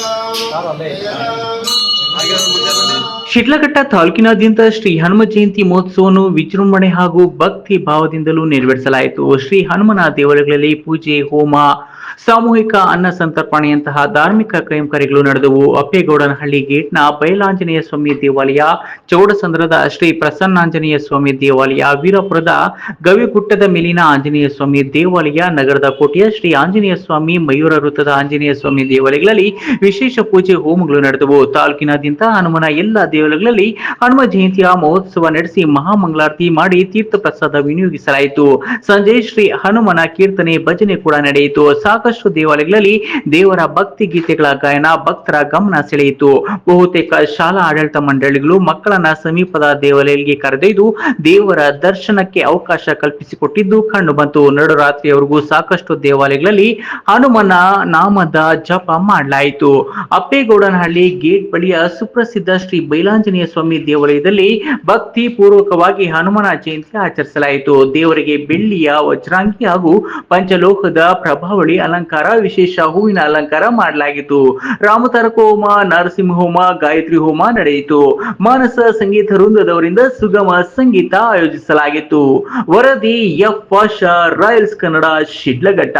Tá, bem. Sidlaghatta ತಾಲೂಕಿನಾದ್ಯಂತ ಶ್ರೀ ಹನುಮ ಜಯಂತಿ ಮಹೋತ್ಸವವನ್ನು ವಿಜೃಂಭಣೆ ಹಾಗೂ ಭಕ್ತಿ ಭಾವದಿಂದಲೂ ನೆರವೇರಿಸಲಾಯಿತು. ಶ್ರೀ ಹನುಮನ ದೇವಾಲಯಗಳಲ್ಲಿ ಪೂಜೆ, ಹೋಮ, ಸಾಮೂಹಿಕ ಅನ್ನ ಸಂತರ್ಪಣೆಯಂತಹ ಧಾರ್ಮಿಕ ಕೈಂಕರ್ಯಗಳು ನಡೆದವು. ಅಪ್ಪೇಗೌಡನಹಳ್ಳಿ ಗೇಟ್ನ ಬಯಲಾಂಜನೇಯ ಸ್ವಾಮಿ ದೇವಾಲಯ, ಚೌಡಸಂದ್ರದ ಶ್ರೀ ಪ್ರಸನ್ನಾಂಜನೇಯ ಸ್ವಾಮಿ ದೇವಾಲಯ, ವೀರಪುರದ ಗವಿಗುಟ್ಟದ ಮೇಲಿನ ಆಂಜನೇಯ ಸ್ವಾಮಿ ದೇವಾಲಯ, ನಗರದ ಕೋಟೆಯ ಶ್ರೀ ಆಂಜನೇಯ ಸ್ವಾಮಿ ಮಯೂರ ವೃತ್ತದ ಆಂಜನೇಯ ಸ್ವಾಮಿ ದೇವಾಲಯಗಳಲ್ಲಿ ವಿಶೇಷ ಪೂಜೆ, ಹೋಮಗಳು ನಡೆದವು. ತಾಲೂಕಿನಾದ್ಯಂತ ಹನುಮನ ಎಲ್ಲ ದೇವಾಲಯಗಳಲ್ಲಿ ಹನುಮ ಜಯಂತಿಯ ಮಹೋತ್ಸವ ನಡೆಸಿ ಮಹಾಮಂಗಳಾರತಿ ಮಾಡಿ ತೀರ್ಥ ಪ್ರಸಾದ ವಿನಿಯೋಗಿಸಲಾಯಿತು. ಸಂಜೆ ಶ್ರೀ ಹನುಮನ ಕೀರ್ತನೆ ಭಜನೆ ಕೂಡ ನಡೆಯಿತು. ಸಾಕಷ್ಟು ದೇವಾಲಯಗಳಲ್ಲಿ ದೇವರ ಭಕ್ತಿ ಗೀತೆಗಳ ಗಾಯನ, ಭಕ್ತರ ಗಮನ ಸೆಳೆಯಿತು. ಬಹುತೇಕ ಶಾಲಾ ಆಡಳಿತ ಮಂಡಳಿಗಳು ಮಕ್ಕಳನ್ನ ಸಮೀಪದ ದೇವಾಲಯಗಳಿಗೆ ಕರೆದೊಯ್ದು ದೇವರ ದರ್ಶನಕ್ಕೆ ಅವಕಾಶ ಕಲ್ಪಿಸಿಕೊಟ್ಟಿದ್ದು ಕಂಡು ಬಂತು. ನಡುರಾತ್ರಿಯವರೆಗೂ ಸಾಕಷ್ಟು ದೇವಾಲಯಗಳಲ್ಲಿ ಹನುಮನ ನಾಮದ ಜಪ ಮಾಡಲಾಯಿತು. ಅಪ್ಪೇಗೌಡನಹಳ್ಳಿ ಗೇಟ್ ಬಳಿಯ ಸುಪ್ರಸಿದ್ಧ ಶ್ರೀ ಬೈಲಾಂಜನೇಯ ಸ್ವಾಮಿ ದೇವಾಲಯದಲ್ಲಿ ಭಕ್ತಿ ಪೂರ್ವಕವಾಗಿ ಹನುಮನ ಜಯಂತಿ ಆಚರಿಸಲಾಯಿತು. ದೇವರಿಗೆ ಬೆಳ್ಳಿಯ, ವಜ್ರಾಂಗಿ ಹಾಗೂ ಪಂಚಲೋಹದ ಪ್ರಭಾವಳಿ ಅಲಂಕಾರ, ವಿಶೇಷ ಹೂವಿನ ಅಲಂಕಾರ ಮಾಡಲಾಗಿತ್ತು. ರಾಮತಾರಕ ಹೋಮ, ನರಸಿಂಹ ಹೋಮ, ಗಾಯತ್ರಿ ಹೋಮ ನಡೆಯಿತು. ಮಾನಸ ಸಂಗೀತ ವೃಂದದವರಿಂದ ಸುಗಮ ಸಂಗೀತ ಆಯೋಜಿಸಲಾಗಿತ್ತು. ವರದಿ ಎಫ್. ಪಾಷ ರಾಯಲ್ಸ್ ಕನ್ನಡ, ಶಿಡ್ಲಘಟ್ಟ.